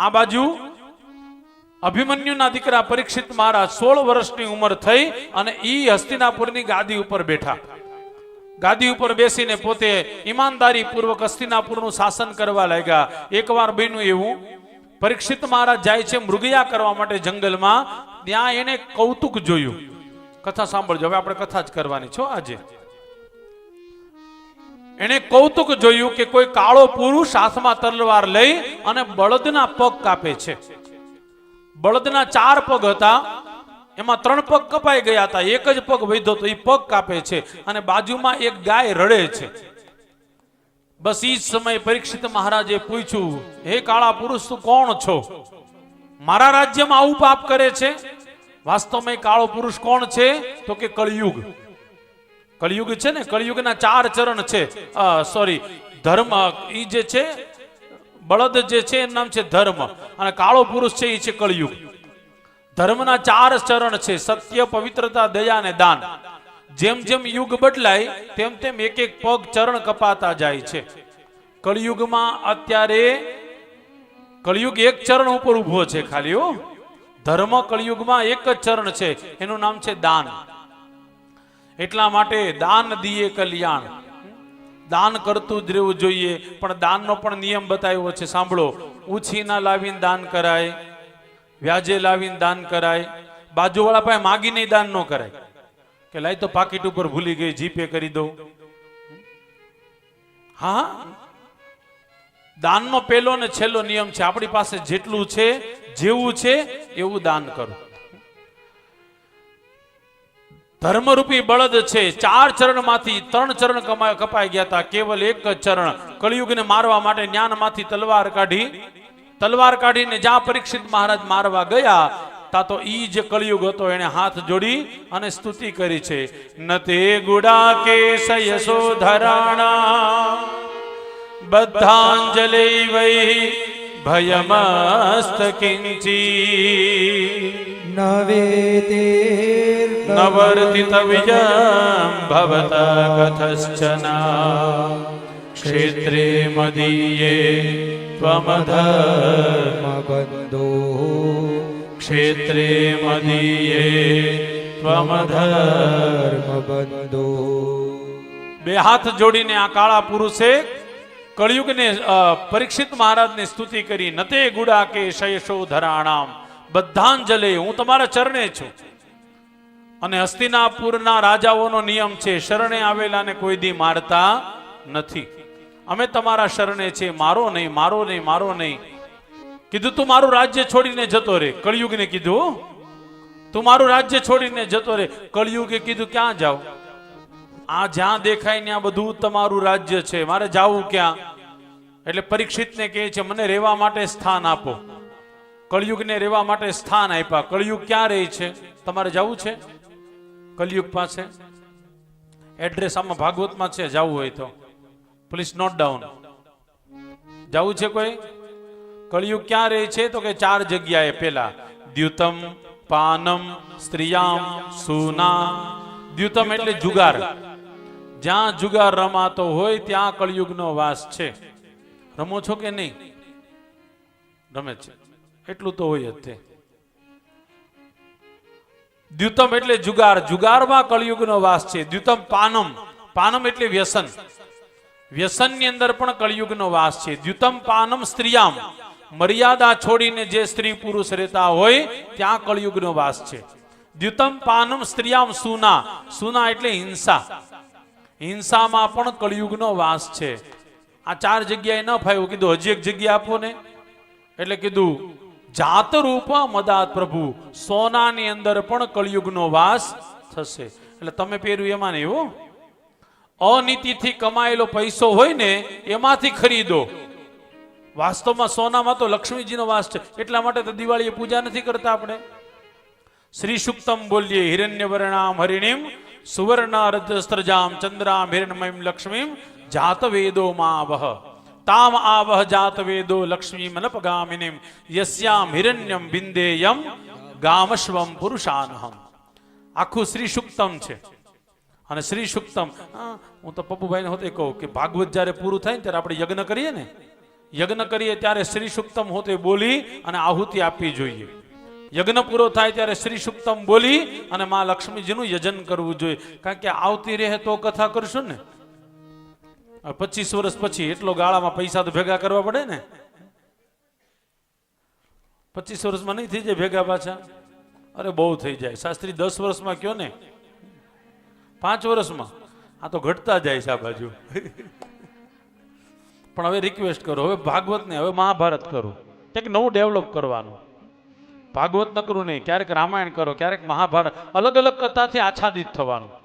આ બાજુ અભિમન્યુના દીકરા પરીક્ષિત મહારાજ સોળ વર્ષની ઉંમર થઈ અને ઈ હસ્તિનાપુરની ગાદી ઉપર બેઠા. ગાદી ઉપર બેસીને પોતે ઈમાનદારી પૂર્વક હસ્તિનાપુરનું શાસન કરવા લાગ્યા. એકવાર બન્યું એવું, પરીક્ષિત મહારાજ જાય છે મૃગયા કરવા માટે જંગલમાં, ત્યાં એને કૌતુક જોયું. કથા સાંભળજો, હવે આપણે કથા જ કરવાની છો આજે. એને કૌતુક જોયું કે કોઈ કાળો પુરુષ હાથમાં તલવાર લઈ અને બળદના પગ કાપે છે. બળદના ચાર પગ હતા, એમાં ત્રણ પગ કપાઈ ગયા હતા. એક જ પગ વૈધો તો એ પગ કાપે છે અને બાજુમાં એક ગાય રડે છે. બસ ઈ જ સમયે પરીક્ષિત મહારાજે પૂછ્યું, હે કાળા પુરુષ, તું કોણ છો? મારા રાજ્યમાં આવું પાપ કરે છે? વાસ્તવમાં કાળો પુરુષ કોણ છે? તો કે કળિયુગ. કળિયુગ છે ને, કળિયુગના ચાર ચરણ છે. સોરી ધર્મ, ઈ જે છે, બળદ જે છે, એનું નામ છે ધર્મ. અને કાળો પુરુષ છે એ છે કળિયુગ. ધર્મના ચાર ચરણ છે, સત્ય, પવિત્રતા, દયા અને દાન. જેમ જેમ યુગ બદલાય, તેમ તેમ એક એક પગ ચરણ કપાતા જાય છે. કળિયુગમાં અત્યારે કળિયુગ એક ચરણ ઉપર ઊભો છે ખાલી ધર્મ કળિયુગમાં એક જ ચરણ છે, એનું નામ છે દાન. એટલા માટે દાન દીએ કલ્યાણ. દાન કરતું જ રહેવું જોઈએ, પણ દાનનો પણ નિયમ બતાવ્યો છે, સાંભળો. ઉછીના લાવીને દાન કરાય, વ્યાજે લાવીને દાન કરાય, બાજુવાળા પાસે માગીને દાન ન કરાય. કે લાઈ તો પાકીટ ઉપર ભૂલી ગઈ, જીપે કરી દઉં. હા? દાનનો પહેલો ને છેલ્લો નિયમ છે, આપણી પાસે જેટલું છે, જેવું છે, એવું દાન કરો. ધર્મરૂપી બળદ છે. ચાર ચરણમાંથી ત્રણ ચરણ કપાઈ ગયા હતા. કેવલ એક ચરણ. કળિયુગને મારવા માટે જ્ઞાનમાંથી તલવાર કાઢી, તલવાર કાઢીને જ્યાં પરીક્ષિત મહારાજ મારવા ગયા તા તો ઈ જે કળિયુગ હતો. એને હાથ જોડી અને સ્તુતિ કરી છે. નતે ગુડા કે સયસો ધરાણા બદ્ધાંજલિ વૈ ભયમસ્ત કિંચી. કથશ્ચના ક્ષેત્રે મદીયે ત્વમધર્મ બંધો ક્ષેત્રે મદીયે ત્વમધર્મ બંધો બે હાથ જોડીને આ કાળા પુરુષે કળિયુગને પરીક્ષિત મહારાજની સ્તુતિ કરી, નતે ગુડા કે શયશો ધરાણામ. બદ્ધાંજલિ હું તમારા ચરણે છું. અને હસ્તિનાપુરના રાજાઓનો નિયમ છે, શરણે આવેલાને કોઈ દી મારતા નથી. અમે તમારા શરણે છે, મારો નહીં મારો નહીં મારો નહીં. કીધું, તું મારું રાજ્ય છોડીને જતો રે. કળિયુગને કીધું, તું મારું રાજ્ય છોડીને જતો રે. કળિયુગે કીધું, ક્યાં જાવ આ જ્યાં દેખાય ત્યાં બધું તમારું રાજ્ય છે. મારે જાવું ક્યાં? એટલે પરીક્ષિતને કહે છે, મને રહેવા માટે સ્થાન આપો. કળિયુગને રહેવા માટે સ્થાન આપ્યા. કળિયુગ ક્યાં રહે છે? તમારે જવું છે? કળિયુગ પાસે? એડ્રેસ આમાં ભાગવતમાં છે, જવું હોય તો. પ્લીઝ નોટ ડાઉન જવું છે કોઈ? કળિયુગ ક્યાં રહે છે? તો કે ચાર જગ્યાએ. પેલા, દ્યુતમ, પાનમ, સ્ત્રીયામ સુના દ્યુતમ એટલે જુગાર. જ્યાં જુગાર રમાતો હોય, ત્યાં કળિયુગનો વાસ છે. રમો છો કે નહીં? રમે છે. એટલું તો હોય જ દ્યુતમ એટલે જુગાર. જુગારમાં કળિયુગનો વાસ છે. દ્યુતમ પાનમ. પાનમ એટલે વ્યસન. વ્યસનની અંદર પણ કળિયુગનો વાસ છે. દ્યુતમ પાનમ સ્ત્રીયામ. મર્યાદા છોડીને જે સ્ત્રી પુરુષ રહેતા હોય, ત્યાં કળિયુગનો વાસ છે. દ્યુતમ પાનમ સ્ત્રીયામ સુના. સુના એટલે હિંસા. હિંસામાં પણ કળિયુગનો વાસ છે. આ ચાર જગ્યાએ ન ફાવ્યું. કીધું, હજી એક જગ્યા આપો ને. એટલે કીધું જાત રૂપ મદાત પ્રભુ. સોનાની અંદર પણ કળિયુગનો વાસ થશે. એટલે તમે પહેર્યું એમાં નહીં હો. અનીતિથી કમાયેલો પૈસો હોય ને એમાંથી ખરીદો. વાસ્તવમાં સોનામાં તો લક્ષ્મીજીનો વાસ છે. એટલા માટે તો દિવાળીએ પૂજા નથી કરતા આપણે. શ્રી સુક્તમ બોલીએ હિરણ્યવર્ણામ હરિણીમ સુવર્ણ રજસ્ત્રજામ ચંદ્રામ હિરણમયમ લક્ષ્મીમ જાત વેદો માવહ તામ આવહ જાત વેદો લક્ષ્મી મનપગામિનીમ યસ્યામ હિરણ્યમ બિંદેયમ ગામશ્વમ પુરુષાનહમ આખું શ્રી સુક્તમ છે અને શ્રી સુક્તમ હા, તો પપ્પુભાઈને હોતે કહું કે ભાગવત જ્યારે પૂરું થાય ને ત્યારે આપણે યજ્ઞ કરીએ ને? યજ્ઞ કરીએ ત્યારે શ્રી સુક્તમ હોતે બોલી અને આહુતિ આપવી જોઈએ. યજ્ઞ પૂરો થાય ત્યારે શ્રી સુક્તમ બોલી અને મા લક્ષ્મીજીનું યજન કરવું જોઈએ. કારણ કે આવતી રહે તો કથા કરશું ને? પચીસ વર્ષ પછી એટલો ગાળામાં પૈસા તો ભેગા કરવા પડે ને? પચીસ વર્ષમાં નહીં થઈ જાય ભેગા પાછા? અરે બહુ થઈ જાય. શાસ્ત્રી દસ વર્ષમાં કયો ને? પાંચ વર્ષમાં. આ તો ઘટતા જાય છે આ બાજુ. પણ હવે રિક્વેસ્ટ કરો. હવે ભાગવત ને હવે મહાભારત કરો. કંઈક નવું ડેવલપ કરવાનું. ભાગવત ન કરવું નહીં. ક્યારેક રામાયણ કરો, ક્યારેક મહાભારત. અલગ અલગ કથાથી આચ્છાદિત થવાનું.